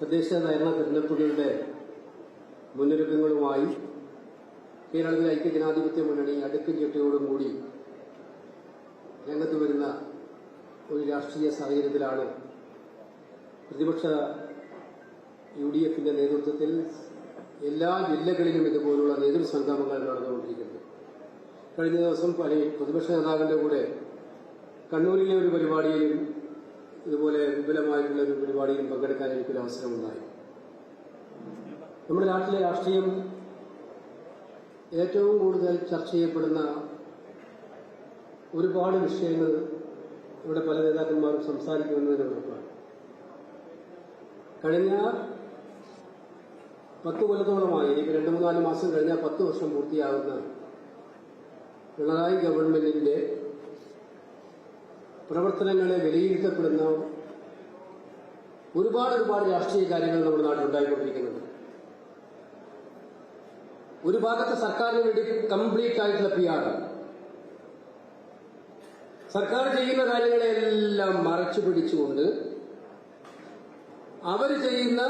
തദ്ദേശ നയരണ തെരഞ്ഞെടുപ്പുകളുടെ മുന്നൊരുക്കങ്ങളുമായി കേരളത്തിലെ ഐക്യജനാധിപത്യ മുന്നണി അടുക്കും ചിട്ടയോടും കൂടി രംഗത്ത് വരുന്ന ഒരു രാഷ്ട്രീയ സാഹചര്യത്തിലാണ് പ്രതിപക്ഷ യു ഡി എഫിന്റെ നേതൃത്വത്തിൽ എല്ലാ ജില്ലകളിലും ഇതുപോലുള്ള നേതൃസംഗമങ്ങൾ നടന്നുകൊണ്ടിരിക്കുന്നത്. കഴിഞ്ഞ ദിവസം പ്രതിപക്ഷ നേതാവിന്റെ കൂടെ കണ്ണൂരിലെ ഒരു പരിപാടിയിലും ഇതുപോലെ വിപുലമായിട്ടുള്ള ഒരു പരിപാടിയിൽ പങ്കെടുക്കാൻ എനിക്കൊരു അവസരമുണ്ടായി നമ്മുടെ നാട്ടിലെ രാഷ്ട്രീയം ഏറ്റവും കൂടുതൽ ചർച്ച ചെയ്യപ്പെടുന്ന ഒരുപാട് വിഷയങ്ങൾ ഇവിടെ പല നേതാക്കന്മാരും സംസാരിക്കുമെന്നതിന് ഉറപ്പാണ്. കഴിഞ്ഞ പത്ത് കൊല്ലത്തോളമായി ഇനി രണ്ട് മൂന്നാൽ മാസം കഴിഞ്ഞാൽ പത്ത് വർഷം പൂർത്തിയാകുന്ന പിണറായി ഗവൺമെന്റിന്റെ പ്രവർത്തനങ്ങളെ വിലയിരുത്തപ്പെടുന്ന ഒരുപാട് ഒരുപാട് രാഷ്ട്രീയ കാര്യങ്ങൾ നമ്മുടെ നാട്ടിലുണ്ടായിക്കൊണ്ടിരിക്കുന്നുണ്ട് ഒരു ഭാഗത്ത് സർക്കാരിന് വേണ്ടി കംപ്ലീറ്റ് ആയിട്ടുള്ള പി ആർ സർക്കാർ ചെയ്യുന്ന കാര്യങ്ങളെല്ലാം മറച്ചു പിടിച്ചുകൊണ്ട് അവർ ചെയ്യുന്ന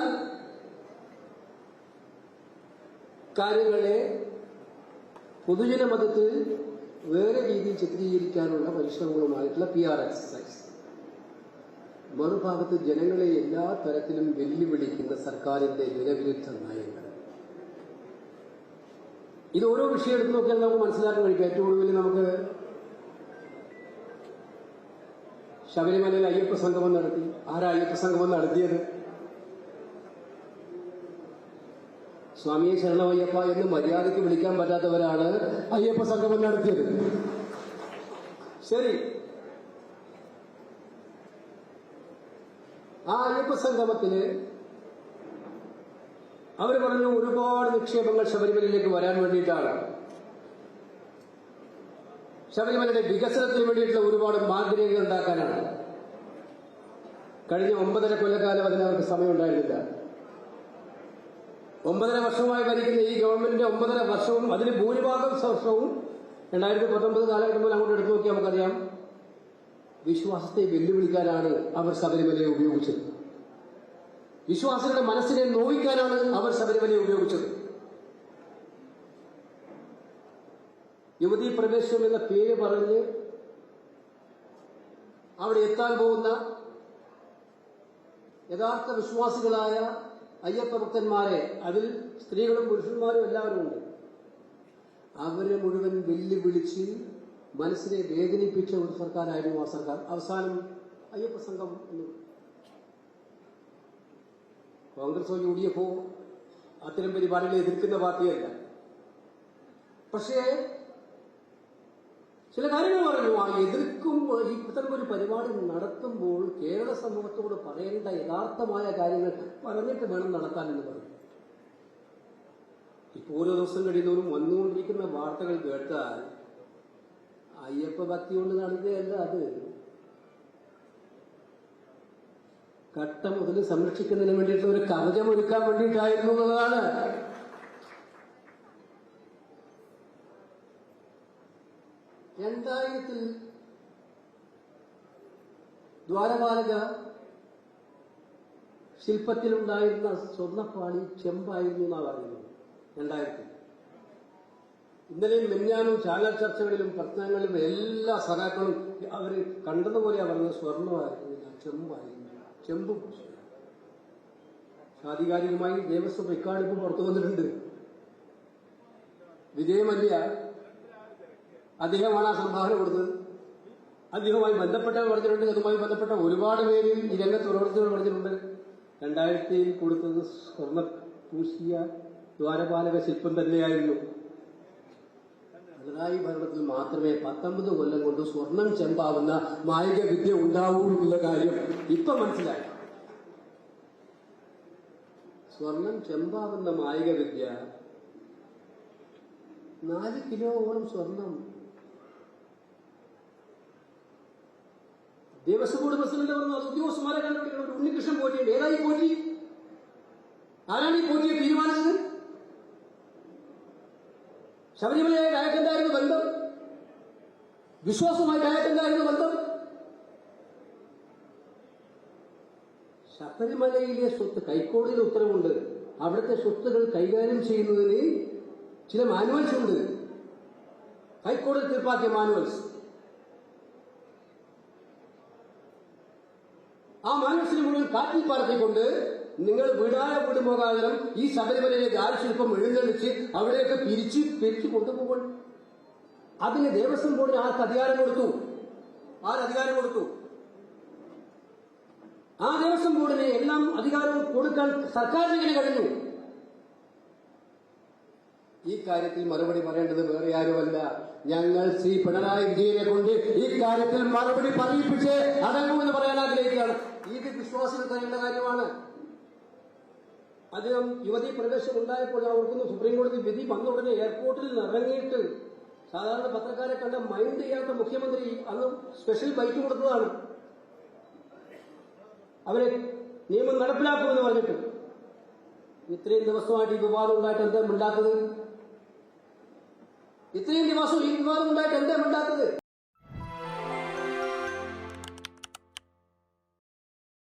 കാര്യങ്ങളെ പൊതുജന മതത്തിൽ വേറെ രീതിയിൽ ചിത്രീകരിക്കാനുള്ള പരിശ്രമങ്ങളുമായിട്ടുള്ള പി ആർ എക്സസൈസ് മറുഭാഗത്ത് ജനങ്ങളെ എല്ലാ തരത്തിലും വെല്ലുവിളിക്കുന്ന സർക്കാരിന്റെ ജനവിരുദ്ധ നയങ്ങൾ. ഇത് ഓരോ വിഷയം എടുത്ത് നോക്കിയാൽ നമുക്ക് മനസ്സിലാക്കാൻ കഴിയും. ഏറ്റവും കൂടുതൽ നമുക്ക് ശബരിമലയിൽ അയ്യപ്പ സംഗമം നടത്തി. ആരാ അയ്യപ്പ സംഗമം നടത്തിയത്? സ്വാമിയെ ശരണമയ്യപ്പ എന്ന് മര്യാദയ്ക്ക് വിളിക്കാൻ പറ്റാത്തവരാണ് അയ്യപ്പ സംഗമം നടത്തിയത്. ശരി. ആ അയ്യപ്പ സംഗമത്തിന് അവർ പറഞ്ഞു ഒരുപാട് നിക്ഷേപങ്ങൾ ശബരിമലയിലേക്ക് വരാൻ വേണ്ടിയിട്ടാണ്. ശബരിമലയുടെ വികസനത്തിന് വേണ്ടിയിട്ടുള്ള ഒരുപാട് മാർഗരേഖകൾ ഉണ്ടാക്കാനാണ്. കഴിഞ്ഞ ഒമ്പതര കൊല്ലക്കാലം അതിന് അവർക്ക് സമയമുണ്ടായിരുന്നില്ല. ഒമ്പതര വർഷമായി ഭരിക്കുന്ന ഈ ഗവൺമെന്റിന്റെ ഒമ്പതര വർഷവും അതിന് ഭൂരിഭാഗം വർഷവും രണ്ടായിരത്തി പത്തൊമ്പത് കാലഘട്ടം മുതൽ അങ്ങോട്ട് എടുത്തു നോക്കിയാൽ നമുക്കറിയാം. വിശ്വാസത്തെ വെല്ലുവിളിക്കാനാണ് അവർ ശബരിമലയെ ഉപയോഗിച്ചത്. വിശ്വാസികളുടെ മനസ്സിനെ നോവിക്കാനാണ് അവർ ശബരിമലയെ ഉപയോഗിച്ചത്. യുവതീ പ്രവേശനം എന്ന പേര് പറഞ്ഞ് അവിടെ എത്താൻ പോകുന്ന യഥാർത്ഥ വിശ്വാസികളായ അയ്യപ്പ ഭക്തന്മാരെ അതിൽ സ്ത്രീകളും പുരുഷന്മാരും എല്ലാവരും ഉണ്ട്. അവരെ മുഴുവൻ വെല്ലുവിളിച്ച് മനസ്സിനെ വേദനിപ്പിച്ച ഒരു സർക്കാരായിരുന്നു ആ സർക്കാർ. അവസാനം അയ്യപ്പ സംഘം എന്ന് കോൺഗ്രസോ യു ഡി എഫോ അത്തരം പരിപാടികളെ എതിർക്കുന്ന പാർട്ടിയല്ല. പക്ഷേ ചില കാര്യങ്ങൾ പറഞ്ഞു. ആ എതിർക്കും ഇത്തരം ഒരു പരിപാടി നടത്തുമ്പോൾ കേരള സമൂഹത്തോട് പറയേണ്ട യഥാർത്ഥമായ കാര്യങ്ങൾ പറഞ്ഞിട്ട് വേണം നടത്താൻ എന്ന് പറഞ്ഞു. ഇപ്പൊ ഓരോ ദിവസം കഴിയുന്നവരും വന്നുകൊണ്ടിരിക്കുന്ന വാർത്തകൾ കേട്ടാൽ അയ്യപ്പ ഭക്തി കൊണ്ട് നടത്തുകയല്ല അത്. കട്ട മുതൽ സംരക്ഷിക്കുന്നതിന് വേണ്ടിയിട്ട് ഒരു കവചം ഒരുക്കാൻ വേണ്ടിയിട്ടായിരുന്നു എന്നുള്ളതാണ് രണ്ടായിരത്തിൽ ദ്വാരപാലക ശില്പത്തിലുണ്ടായിരുന്ന സ്വർണപ്പാളി ചെമ്പായിരുന്നു എന്നാണ് പറയുന്നത്. രണ്ടായിരത്തിൽ ഇന്നലെയും മെഞ്ഞാനും ചാനൽ ചർച്ചകളിലും പ്രശ്നങ്ങളിലും എല്ലാ സഖാക്കളും അവർ കണ്ടതുപോലെയാണ് പറഞ്ഞത്. സ്വർണമായിരുന്നില്ല ചെമ്പായിരുന്നു. ചെമ്പ് ആധികാരികമായി ദേവസ്വം ഇക്കാണിപ്പ് പുറത്തു വന്നിട്ടുണ്ട്. വിജയമല്യ അദ്ദേഹമാണ് ആ സംഭാവന കൊടുത്തത്. അദ്ദേഹവുമായി ബന്ധപ്പെട്ട പറഞ്ഞിട്ടുണ്ട്. അതുമായി ബന്ധപ്പെട്ട ഒരുപാട് പേര് ഈ രംഗത്ത് പ്രവർത്തികൾ പറഞ്ഞിട്ടുണ്ട്. രണ്ടായിരത്തിയിൽ കൊടുത്തത് സ്വർണ പൂശിയ ദ്വാരപാലക ശില്പം തന്നെയായിരുന്നു. പിണറായി ഭരണത്തിൽ മാത്രമേ പത്തൊമ്പത് കൊല്ലം കൊണ്ട് സ്വർണം ചെമ്പാവുന്ന മായിക വിദ്യ ഉണ്ടാവൂ എന്നുള്ള കാര്യം ഇപ്പൊ മനസ്സിലായി. സ്വർണം ചെമ്പാവുന്ന മായിക വിദ്യ നാല് കിലോയോളം സ്വർണം ദേവസ്വം ബോർഡ് പ്രസിഡന്റ് പറഞ്ഞു ഉദ്യോഗസ്ഥന്മാരെ കണ്ടുപിടിക്കണം. ഉണ്ണികൃഷ്ണൻ പോറ്റിയുണ്ട് ഏതായി പോറ്റി ആരാണ് ഈ പോറ്റിയെ തീരുമാനിച്ചത്? ശബരിമലയെ അയാൾക്കെന്തായിരുന്നു ബന്ധം. വിശ്വാസവുമായി അയാൾക്കെന്തായിരുന്നു ബന്ധം. ശബരിമലയിലെ സ്വത്ത് ഹൈക്കോടതിയിൽ ഉത്തരവുണ്ട്. അവിടുത്തെ സ്വത്തുകൾ കൈകാര്യം ചെയ്യുന്നതിന് ചില മാനുവൽസ് ഉണ്ട്. ഹൈക്കോടതി തീർപ്പാക്കിയ മാനുവൽസ്. ആ മനസ്സിന് മുഴുവൻ കാറ്റിൽ പറത്തിക്കൊണ്ട് നിങ്ങൾ വിടായ വിടുമുഖാന്തരം ഈ ശബരിമലയിലേക്ക് ആവശ്യപ്പം എഴുന്നള്ളിച്ച് അവിടെയൊക്കെ പിരിച്ച് പിരിച്ചു കൊണ്ടുപോകും അതിന് ദേവസ്വം ബോർഡിന് ആർക്ക് അധികാരം കൊടുത്തു? ആരധികാരം കൊടുത്തു? ആ ദേവസ്വം ബോർഡിന് എല്ലാം അധികാരവും കൊടുക്കാൻ സർക്കാരിന് കഴിഞ്ഞു? ഈ കാര്യത്തിൽ മറുപടി പറയേണ്ടത് വേറെ ആരുമല്ല. ഞങ്ങൾ ശ്രീ പിണറായി വിജയനെ കൊണ്ട് ഈ കാര്യത്തിൽ മറുപടി പറയിപ്പിച്ച് അടങ്ങുമെന്ന് പറയാൻ ആഗ്രഹിക്കുകയാണ്. ഇത് വിശ്വാസം തരേണ്ട കാര്യമാണ്. അദ്ദേഹം യുവതി പ്രവേശം ഉണ്ടായപ്പോൾ ഞാൻ ഓർക്കുന്നു സുപ്രീം കോടതി വിധി വന്ന ഉടനെ എയർപോർട്ടിൽ ഇറങ്ങിയിട്ട് സാധാരണ പത്രക്കാരെ കണ്ട മൈൻഡ് ചെയ്യാത്ത മുഖ്യമന്ത്രി അന്ന് സ്പെഷ്യൽ ബൈക്ക് കൊടുത്തതാണ്. അവരെ നിയമം നടപ്പിലാക്കുമെന്ന് പറഞ്ഞിട്ട് ഇത്രയും ദിവസമായിട്ട് ഈ വിവാദം ഉണ്ടായിട്ട് എന്താ മിണ്ടാത്തത്? ഇത്രയും ദിവസം ഈ വിവാദം ഉണ്ടായിട്ട് എന്താ മിണ്ടാത്തത്?